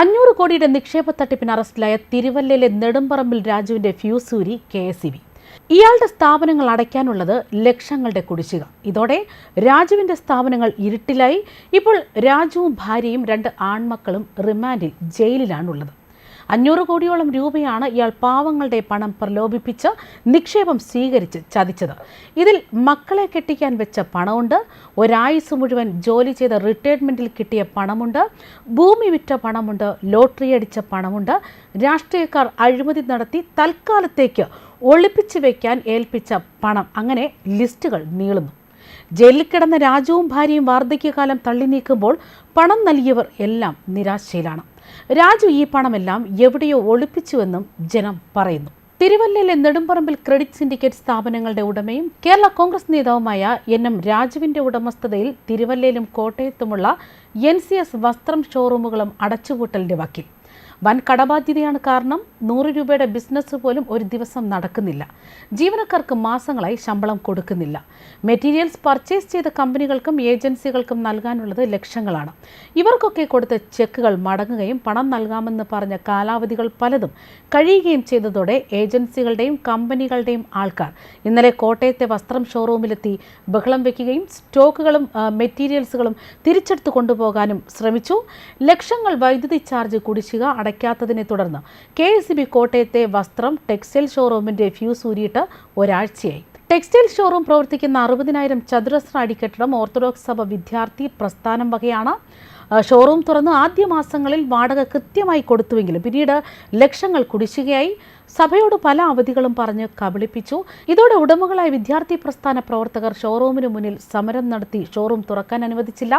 അഞ്ഞൂറ് കോടിയുടെ നിക്ഷേപ തട്ടിപ്പിന് അറസ്റ്റിലായ തിരുവല്ലയിലെ നെടുമ്പറമ്പിൽ രാജുവിന്റെ ഫ്യൂസൂരി കെ എസ് ഇയാളുടെ സ്ഥാപനങ്ങൾ അടയ്ക്കാനുള്ളത് ലക്ഷങ്ങളുടെ കുടിശ്ശിക. ഇതോടെ രാജുവിന്റെ സ്ഥാപനങ്ങൾ ഇരുട്ടിലായി. ഇപ്പോൾ രാജുവും ഭാര്യയും രണ്ട് ആൺമക്കളും റിമാൻഡിൽ ജയിലിലാണുള്ളത്. അഞ്ഞൂറ് കോടിയോളം രൂപയാണ് ഇയാൾ പാവങ്ങളുടെ പണം പ്രലോഭിപ്പിച്ച് നിക്ഷേപം സ്വീകരിച്ച് ചതിച്ചത്. ഇതിൽ മക്കളെ കെട്ടിക്കാൻ വെച്ച പണമുണ്ട്. ഒരായുസ് മുഴുവൻ ജോലി ചെയ്ത റിട്ടയർമെന്റിൽ കിട്ടിയ പണമുണ്ട്. ഭൂമി വിറ്റ പണമുണ്ട്. ലോട്ടറി അടിച്ച പണമുണ്ട്. രാഷ്ട്രീയക്കാർ അഴിമതി നടത്തി തൽക്കാലത്തേക്ക് ഒളിപ്പിച്ച് വെക്കാൻ ഏൽപ്പിച്ച പണം. അങ്ങനെ ലിസ്റ്റുകൾ നീളുന്നു. ജയിലിൽ കിടന്ന രാജുവും ഭാര്യയും വാർദ്ധക്യകാലം തള്ളി നീക്കുമ്പോൾ പണം നൽകിയവർ എല്ലാം നിരാശയിലാണ്. രാജു ഈ പണമെല്ലാം എവിടെയോ ഒളിപ്പിച്ചുവെന്നും ജനം പറയുന്നു. തിരുവല്ലയിലെ നെടുമ്പറമ്പിൽ ക്രെഡിറ്റ് സിൻഡിക്കേറ്റ് സ്ഥാപനങ്ങളുടെ ഉടമയും കേരള കോൺഗ്രസ് നേതാവുമായ എൻ എം രാജുവിന്റെ ഉടമസ്ഥതയിൽ തിരുവല്ലയിലും കോട്ടയത്തുമുള്ള എൻ സി എസ് വസ്ത്രം ഷോറൂമുകളും അടച്ചുപൂട്ടലിന്റെ വക്കിൽ. വൻ കടബാധ്യതയാണ് കാരണം നൂറ് രൂപയുടെ ബിസിനസ് പോലും ഒരു ദിവസം നടക്കുന്നില്ല. ജീവനക്കാർക്ക് മാസങ്ങളായി ശമ്പളം കൊടുക്കുന്നില്ല. മെറ്റീരിയൽസ് പർച്ചേസ് ചെയ്ത കമ്പനികൾക്കും ഏജൻസികൾക്കും നൽകാനുള്ളത് ലക്ഷങ്ങളാണ്. ഇവർക്കൊക്കെ കൊടുത്ത ചെക്കുകൾ മടങ്ങുകയും പണം നൽകാമെന്ന് പറഞ്ഞ കാലാവധികൾ പലതും കഴിയുകയും ചെയ്തതോടെ ഏജൻസികളുടെയും കമ്പനികളുടെയും ആൾക്കാർ ഇന്നലെ കോട്ടയത്തെ വസ്ത്രം ഷോറൂമിലെത്തി ബഹളം വയ്ക്കുകയും സ്റ്റോക്കുകളും മെറ്റീരിയൽസുകളും തിരിച്ചെടുത്ത് കൊണ്ടുപോകാനും ശ്രമിച്ചു. ലക്ഷങ്ങൾ വൈദ്യുതി ചാർജ് കുടിശ്ശിക അടയ്ക്കാത്തതിനെ തുടർന്ന് കെ എസ് ബി കോട്ടയത്തെ വസ്ത്രം ടെക്സ്റ്റൈൽ ഷോറൂമിന്റെ ഫ്യൂസ് ഊരിയിട്ട് ഒരാഴ്ചയായി. ടെക്സ്റ്റൈൽ ഷോറൂം പ്രവർത്തിക്കുന്ന അറുപതിനായിരം ചതുരശ്ര അടിക്കെട്ടിടം ഓർത്തഡോക്സ് സഭ വിദ്യാർത്ഥി പ്രസ്ഥാനം വകയാണ്. ഷോറൂം തുറന്ന് ആദ്യ മാസങ്ങളിൽ വാടക കൃത്യമായി കൊടുത്തുവെങ്കിലും പിന്നീട് ലക്ഷങ്ങൾ കുടിശ്ശികയായി. സഭയോട് പല അവധികളും പറഞ്ഞ് കബളിപ്പിച്ചു. ഇതോടെ ഉടമകളായ വിദ്യാർത്ഥി പ്രസ്ഥാന പ്രവർത്തകർ ഷോറൂമിന് മുന്നിൽ സമരം നടത്തി ഷോറൂം തുറക്കാൻ അനുവദിച്ചില്ല.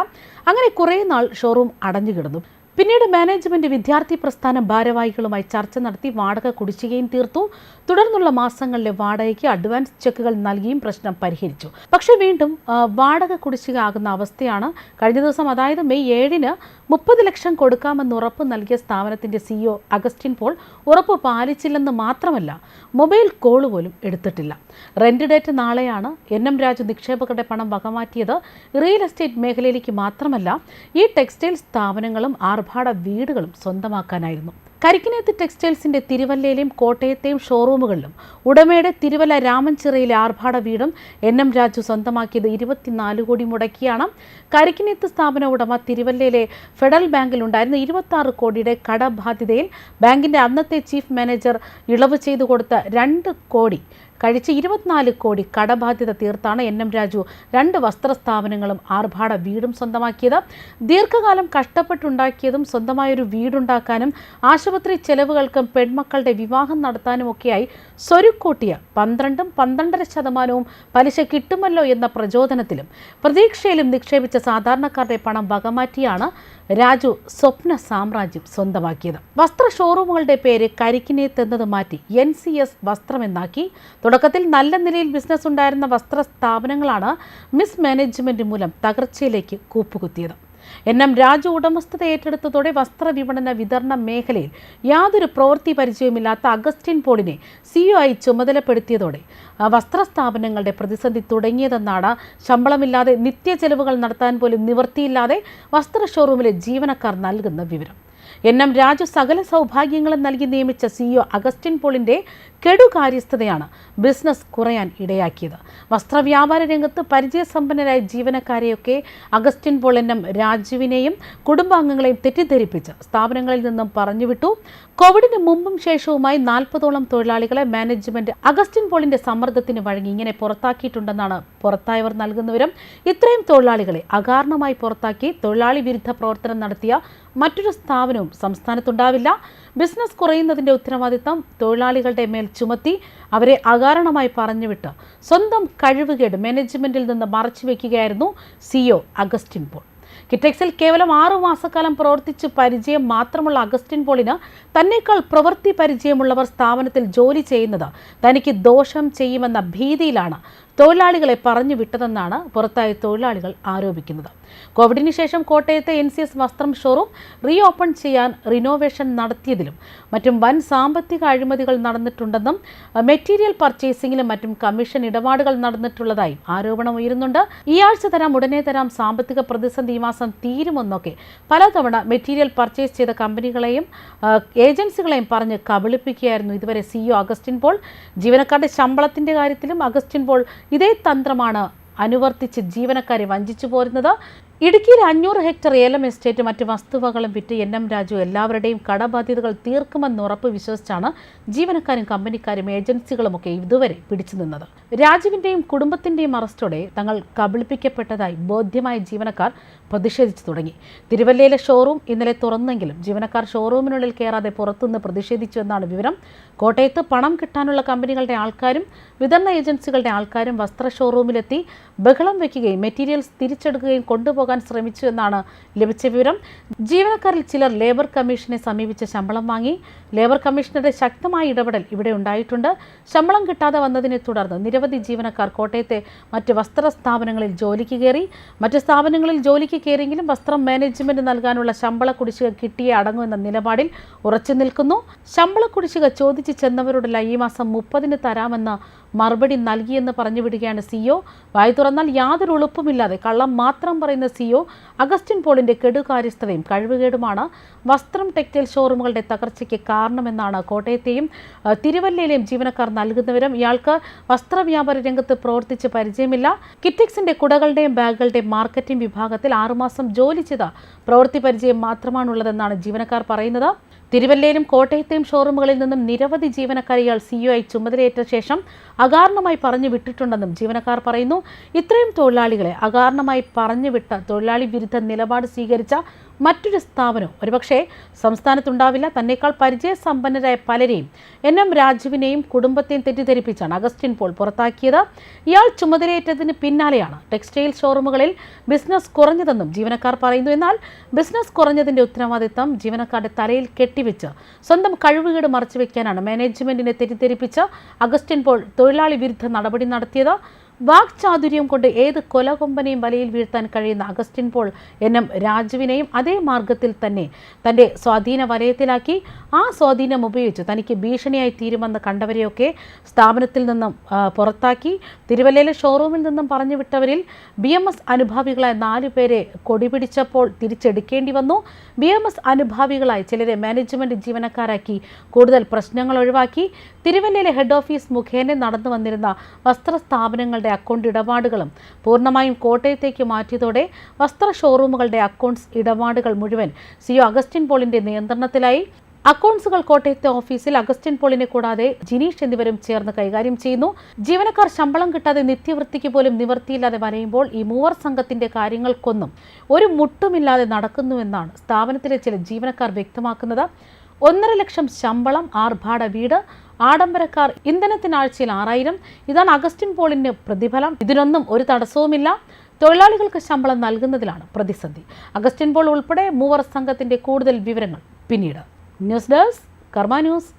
അങ്ങനെ കുറേ നാൾ ഷോറൂം അടഞ്ഞുകിടന്നു. പിന്നീട് മാനേജ്മെന്റ് വിദ്യാർത്ഥി പ്രസ്ഥാനം ഭാരവാഹികളുമായി ചർച്ച നടത്തി വാടക കുടിശ്ശികയും തീർത്തു. തുടർന്നുള്ള മാസങ്ങളിലെ വാടകയ്ക്ക് അഡ്വാൻസ് ചെക്കുകൾ നൽകിയും പ്രശ്നം പരിഹരിച്ചു. പക്ഷേ വീണ്ടും വാടക കുടിശ്ശിക ആകുന്ന അവസ്ഥയാണ് കഴിഞ്ഞ ദിവസം അതായത് മെയ് ഏഴിന് മുപ്പത് ലക്ഷം കൊടുക്കാമെന്ന് ഉറപ്പ് നൽകിയ സ്ഥാപനത്തിന്റെ സിഇഒ അഗസ്റ്റിൻ പോൾ ഉറപ്പ് പാലിച്ചില്ലെന്ന് മാത്രമല്ല മൊബൈൽ കോൾ പോലും എടുത്തിട്ടില്ല. റെന്റ് ഡേറ്റ് നാളെയാണ് എൻ എം രാജു നിക്ഷേപകരുടെ പണം വകമാറ്റിയത്. റിയൽ എസ്റ്റേറ്റ് മേഖലയിലേക്ക് മാത്രമല്ല ഈ ടെക്സ്റ്റൈൽ സ്ഥാപനങ്ങളും ആർഭാട വീടുകളും സ്വന്തമാക്കാനായിരുന്നു. കരിക്കിനേത്ത് ടെക്സ്റ്റൈൽസിന്റെ തിരുവല്ലയിലെയും കോട്ടയത്തെയും ഷോറൂമുകളിലും ഉടമയുടെ തിരുവല്ല രാമൻചിറയിലെ ആർഭാട വീടും എൻ എം രാജു സ്വന്തമാക്കിയത് ഇരുപത്തിനാല് കോടി മുടക്കിയാണ്. കരിക്കിനേത്ത് സ്ഥാപന ഉടമ തിരുവല്ലയിലെ ഫെഡറൽ ബാങ്കിൽ ഉണ്ടായിരുന്ന ഇരുപത്തി കോടിയുടെ കടബാധ്യതയിൽ ബാങ്കിന്റെ അന്നത്തെ ചീഫ് മാനേജർ ഇളവ് ചെയ്തു കൊടുത്ത രണ്ട് കോടി കഴിച്ച ഇരുപത്തിനാല് കോടി കടബാധ്യത തീർത്താണ് എൻ എം രാജു രണ്ട് വസ്ത്രസ്ഥാപനങ്ങളും ആർഭാട വീടും സ്വന്തമാക്കിയത്. ദീർഘകാലം കഷ്ടപ്പെട്ടുണ്ടാക്കിയതും സ്വന്തമായൊരു വീടുണ്ടാക്കാനും ആശുപത്രി ചെലവുകൾക്കും പെൺമക്കളുടെ വിവാഹം നടത്താനുമൊക്കെയായി സ്വരുക്കൂട്ടിയ പന്ത്രണ്ടും പന്ത്രണ്ടര ശതമാനവും പലിശ കിട്ടുമല്ലോ എന്ന പ്രചോദനത്തിലും പ്രതീക്ഷയിലും നിക്ഷേപിച്ച സാധാരണക്കാരുടെ പണം വകമാറ്റിയാണ് രാജു സ്വപ്ന സാമ്രാജ്യം സ്വന്തമാക്കിയത്. വസ്ത്ര ഷോറൂമുകളുടെ പേര് കരിക്കിനെ തന്നത് മാറ്റി എൻ സി എസ് വസ്ത്രമെന്നാക്കി. തുടക്കത്തിൽ നല്ല നിലയിൽ ബിസിനസ് ഉണ്ടായിരുന്ന വസ്ത്ര സ്ഥാപനങ്ങളാണ് മിസ് മാനേജ്മെന്റ് മൂലം തകർച്ചയിലേക്ക് കൂപ്പുകുത്തിയത്. എൻ എം രാജു ഉടമസ്ഥത ഏറ്റെടുത്തതോടെ വസ്ത്ര വിപണന വിതരണ മേഖലയിൽ യാതൊരു പ്രവൃത്തി പരിചയമില്ലാത്ത അഗസ്റ്റിൻ പോളിനെ സിഇഒ ആയി ചുമതലപ്പെടുത്തിയതോടെ വസ്ത്ര സ്ഥാപനങ്ങളുടെ പ്രതിസന്ധി തുടങ്ങിയതെന്നാണ് ശമ്പളമില്ലാതെ നിത്യ ചെലവുകൾ നടത്താൻ പോലും നിവൃത്തിയില്ലാതെ വസ്ത്ര ഷോറൂമിലെ ജീവനക്കാർ നൽകുന്ന വിവരം. എൻ എം രാജു സകല സൗഭാഗ്യങ്ങളും നൽകി നിയമിച്ച സിഇഒ അഗസ്റ്റിൻ പോളിന്റെ കെടുകാര്യസ്ഥതയാണ് ബിസിനസ് കുറയാൻ ഇടയാക്കിയത്. വസ്ത്രവ്യാപാര രംഗത്ത് പരിചയസമ്പന്നരായ ജീവനക്കാരെയൊക്കെ അഗസ്റ്റിൻ പോൾ എൻ എം രാജുവിനെയും കുടുംബാംഗങ്ങളെയും തെറ്റിദ്ധരിപ്പിച്ച് സ്ഥാപനങ്ങളിൽ നിന്നും പറഞ്ഞുവിട്ടു. കോവിഡിന് മുമ്പും ശേഷവുമായി നാൽപ്പതോളം തൊഴിലാളികളെ മാനേജ്മെന്റ് അഗസ്റ്റിൻ പോളിന്റെ സമ്മർദ്ദത്തിന് വഴങ്ങി ഇങ്ങനെ പുറത്താക്കിയിട്ടുണ്ടെന്നാണ് പുറത്തായവർ നൽകുന്നവരും ഇത്രയും തൊഴിലാളികളെ അകാരണമായി പുറത്താക്കി തൊഴിലാളി വിരുദ്ധ പ്രവർത്തനം നടത്തിയ മറ്റൊരു സ്ഥാപനവും സംസ്ഥാനത്തുണ്ടാവില്ല. ബിസിനസ് കുറയുന്നതിന്റെ ഉത്തരവാദിത്തം തൊഴിലാളികളുടെ മേൽ ചുമത്തി അവരെ അകാരണമായി പറഞ്ഞുവിട്ട് സ്വന്തം കഴിവുകേട് മാനേജ്മെന്റിൽ നിന്ന് മറച്ചുവെക്കുകയായിരുന്നു സിഒ അഗസ്റ്റിൻ പോൾ. കിറ്റെക്സിൽ കേവലം ആറു മാസക്കാലം പ്രവർത്തിച്ച് പരിചയം മാത്രമുള്ള അഗസ്റ്റിൻ പോളിന് തന്നെക്കാൾ പ്രവൃത്തി പരിചയമുള്ളവർ സ്ഥാപനത്തിൽ ജോലി ചെയ്യുന്നത് തനിക്ക് ദോഷം ചെയ്യുമെന്ന ഭീതിയിലാണ് തൊഴിലാളികളെ പറഞ്ഞു വിട്ടതെന്നാണ് പുറത്തായ തൊഴിലാളികൾ ആരോപിക്കുന്നത്. കോവിഡിന് ശേഷം കോട്ടയത്തെ എൻ സി എസ് വസ്ത്രം ഷോറൂം റീ ഓപ്പൺ ചെയ്യാൻ റിനോവേഷൻ നടത്തിയതിലും മറ്റും വൻ സാമ്പത്തിക അഴിമതികൾ നടന്നിട്ടുണ്ടെന്നും മെറ്റീരിയൽ പർച്ചേസിംഗിലും മറ്റും കമ്മീഷൻ ഇടപാടുകൾ നടന്നിട്ടുള്ളതായും ആരോപണം ഉയരുന്നുണ്ട്. ഈ ആഴ്ച തരാം ഉടനെ തരാം സാമ്പത്തിക പ്രതിസന്ധി ഈ മാസം തീരുമെന്നൊക്കെ പലതവണ മെറ്റീരിയൽ പർച്ചേസ് ചെയ്ത കമ്പനികളെയും ഏജൻസികളെയും പറഞ്ഞ് കബളിപ്പിക്കുകയായിരുന്നു ഇതുവരെ സിഇഒ അഗസ്റ്റിൻ പോൾ. ജീവനക്കാരുടെ ശമ്പളത്തിന്റെ കാര്യത്തിലും അഗസ്റ്റിൻ പോൾ ഇതേ തന്ത്രമാണ് അനുവർത്തിച്ച് ജീവനക്കാരെ വഞ്ചിച്ചു പോരുന്നത്. ഇടുക്കിയിൽ അഞ്ഞൂറ് ഹെക്ടർ ഏലം എസ്റ്റേറ്റ് മറ്റ് വസ്തുവകളും വിറ്റ് എൻ എം രാജു എല്ലാവരുടെയും കടബാധ്യതകൾ തീർക്കുമെന്ന് ഉറപ്പ് വിശ്വസിച്ചാണ് ജീവനക്കാരും കമ്പനിക്കാരും ഏജൻസികളുമൊക്കെ ഇതുവരെ പിടിച്ചു നിന്നത്. രാജുവിന്റെയും കുടുംബത്തിന്റെയും അറസ്റ്റോടെ തങ്ങൾ കബളിപ്പിക്കപ്പെട്ടതായി ബോധ്യമായ ജീവനക്കാർ പ്രതിഷേധിച്ചു തുടങ്ങി. തിരുവല്ലയിലെ ഷോറൂം ഇന്നലെ തുറന്നെങ്കിലും ജീവനക്കാർ ഷോറൂമിനുള്ളിൽ കയറാതെ പുറത്തുനിന്ന് പ്രതിഷേധിച്ചുവെന്നാണ് വിവരം. കോട്ടയത്ത് പണം കിട്ടാനുള്ള കമ്പനികളുടെ ആൾക്കാരും വിതരണ ഏജൻസികളുടെ ആൾക്കാരും വസ്ത്ര ഷോറൂമിലെത്തി ബഹളം വയ്ക്കുകയും മെറ്റീരിയൽസ് തിരിച്ചെടുക്കുകയും കൊണ്ടുപോകാൻ ശ്രമിച്ചു എന്നാണ് ലഭിച്ച വിവരം. ജീവനക്കാരിൽ ചിലർ ലേബർ കമ്മീഷനെ സമീപിച്ച് ശമ്പളം വാങ്ങി. ലേബർ കമ്മീഷണറുടെ ശക്തമായ ഇടപെടൽ ഇവിടെ ഉണ്ടായിട്ടുണ്ട്. ശമ്പളം കിട്ടാതെ വന്നതിനെ തുടർന്ന് നിരവധി ജീവനക്കാർ കോട്ടയത്തെ മറ്റ് വസ്ത്ര സ്ഥാപനങ്ങളിൽ ജോലിക്ക് കയറി. മറ്റ് സ്ഥാപനങ്ങളിൽ ജോലിക്ക് കയറിയെങ്കിലും വസ്ത്രം മാനേജ്മെന്റ് നൽകാനുള്ള ശമ്പള കുടിശ്ശിക കിട്ടിയേ അടങ്ങൂ എന്ന നിലപാടിൽ ഉറച്ചു നിൽക്കുന്നു. ശമ്പള കുടിശ്ശിക ചോദിച്ചു ചെന്നവരോടെല്ലാം ഈ മാസം മുപ്പതിന് തരാമെന്ന് മറുപടി നൽകിയെന്ന് പറഞ്ഞു വിടുകയാണ് സിഒ വായി തുറന്നാൽ യാതൊരു ഉളുപ്പുമില്ലാതെ കള്ളം മാത്രം പറയുന്ന സിഒ അഗസ്റ്റിൻ പോളിന്റെ കെടുകാര്യസ്ഥതയും കഴിവുകേടുമാണ്. വസ്ത്രം ടെക്സ്റ്റൈൽ ഷോറൂമുകളുടെ തകർച്ചയ്ക്ക് കാരണമെന്നാണ് കോട്ടയത്തെയും തിരുവല്ലയിലെയും ജീവനക്കാർ നൽകുന്നവരും ഇയാൾക്ക് വസ്ത്രവ്യാപാര രംഗത്ത് പ്രവർത്തിച്ച് പരിചയമില്ല. കിറ്റക്സിന്റെ കുടകളുടെയും ബാഗുകളുടെയും മാർക്കറ്റിംഗ് വിഭാഗത്തിൽ ആറുമാസം ജോലി ചെയ്ത പ്രവൃത്തി പരിചയം മാത്രമാണുള്ളതെന്നാണ് ജീവനക്കാർ പറയുന്നത്. തിരുവല്ലയിലും കോട്ടയത്തെയും ഷോറൂമുകളിൽ നിന്നും നിരവധി ജീവനക്കാരെ ഇയാൾ സിഇഒയായി ചുമതലയേറ്റ ശേഷം അകാരണമായി പറഞ്ഞു വിട്ടിട്ടുണ്ടെന്നും ജീവനക്കാർ പറയുന്നു. ഇത്രയും തൊഴിലാളികളെ അകാരണമായി പറഞ്ഞു വിട്ട തൊഴിലാളി വിരുദ്ധ നിലപാട് സ്വീകരിച്ച മറ്റൊരു സ്ഥാപനം ഒരുപക്ഷെ സംസ്ഥാനത്തുണ്ടാവില്ല. തന്നെക്കാൾ പരിചയസമ്പന്നരായ പലരെയും എൻ എം രാജുവിനെയും കുടുംബത്തെയും തെറ്റിദ്ധരിപ്പിച്ചാണ് അഗസ്റ്റിൻ പോൾ പുറത്താക്കിയത്. ഇയാൾ ചുമതലയേറ്റതിന് പിന്നാലെയാണ് ടെക്സ്റ്റൈൽ ഷോറൂമുകളിൽ ബിസിനസ് കുറഞ്ഞതെന്നും ജീവനക്കാർ പറയുന്നു. എന്നാൽ ബിസിനസ് കുറഞ്ഞതിന്റെ ഉത്തരവാദിത്തം ജീവനക്കാരുടെ തലയിൽ കെട്ടിവെച്ച് സ്വന്തം കഴിവുകേട് മറച്ചുവെക്കാനാണ് മാനേജ്മെന്റിനെ തെറ്റിദ്ധരിപ്പിച്ച് അഗസ്റ്റിൻ പോൾ തൊഴിലാളി വിരുദ്ധ നടപടി നടത്തിയത്. വാക്ചാതുര്യം കൊണ്ട് ഏത് കൊലകൊമ്പനെയും വലയിൽ വീഴ്ത്താൻ കഴിയുന്ന അഗസ്റ്റിൻ പോൾ എന്നും രാജുവിനെയും അതേ മാർഗത്തിൽ തന്നെ തന്റെ സ്വാധീന വലയത്തിലാക്കി. ആ സ്വാധീനം ഉപയോഗിച്ച് തനിക്ക് ഭീഷണിയായി തീരുമെന്ന് കണ്ടവരെയൊക്കെ സ്ഥാപനത്തിൽ നിന്നും പുറത്താക്കി. തിരുവല്ലയിലെ ഷോറൂമിൽ നിന്നും പറഞ്ഞു വിട്ടവരിൽ ബി എം എസ് അനുഭാവികളായ നാലു പേരെ കൊടിപിടിച്ചപ്പോൾ തിരിച്ചെടുക്കേണ്ടി വന്നു. ബി എം എസ് അനുഭാവികളായി ചിലരെ മാനേജ്മെന്റ് ജീവനക്കാരാക്കി കൂടുതൽ പ്രശ്നങ്ങൾ ഒഴിവാക്കി. തിരുവല്ലയിലെ ഹെഡ് ഓഫീസ് മുഖേന നടന്നു വന്നിരുന്ന വസ്ത്ര സ്ഥാപനങ്ങളുടെ അക്കൗണ്ട് ഇടപാടുകളും പൂർണമായും കോട്ടയത്തേക്ക് മാറ്റിയതോടെ വസ്ത്ര ഷോറൂമുകളുടെ അക്കൗണ്ട്സ് ഇടപാടുകൾ മുഴുവൻ സിഒ അഗസ്റ്റിൻ പോളിന്റെ നിയന്ത്രണത്തിലായി. അക്കൗണ്ട്സുകൾ കോട്ടയത്തെ ഓഫീസിൽ അഗസ്റ്റിൻ പോളിനെ കൂടാതെ ജിനീഷ് എന്നിവരും ചേർന്ന് കൈകാര്യം ചെയ്യുന്നു. ജീവനക്കാർ ശമ്പളം കിട്ടാതെ നിത്യവൃത്തിക്ക് പോലും നിവർത്തിയില്ലാതെ വരയുമ്പോൾ ഈ മൂവർ സംഘത്തിന്റെ കാര്യങ്ങൾക്കൊന്നും ഒരു മുട്ടുമില്ലാതെ നടക്കുന്നുവെന്നാണ് സ്ഥാപനത്തിലെ ചില ജീവനക്കാർ വ്യക്തമാക്കുന്നത്. ഒന്നര ലക്ഷം ശമ്പളം ആർഭാട വീട് ആഡംബരക്കാർ ഇന്ധനത്തിനാഴ്ചയിൽ ആറായിരം. ഇതാണ് അഗസ്റ്റിൻ പോളിന് പ്രതിഫലം. ഇതിനൊന്നും ഒരു തടസ്സവുമില്ല. തൊഴിലാളികൾക്ക് ശമ്പളം നൽകുന്നതിലാണ് പ്രതിസന്ധി. അഗസ്റ്റിൻ പോൾ ഉൾപ്പെടെ മൂവർ സംഘത്തിന്റെ കൂടുതൽ വിവരങ്ങൾ പിന്നീട്. News desk Karma news.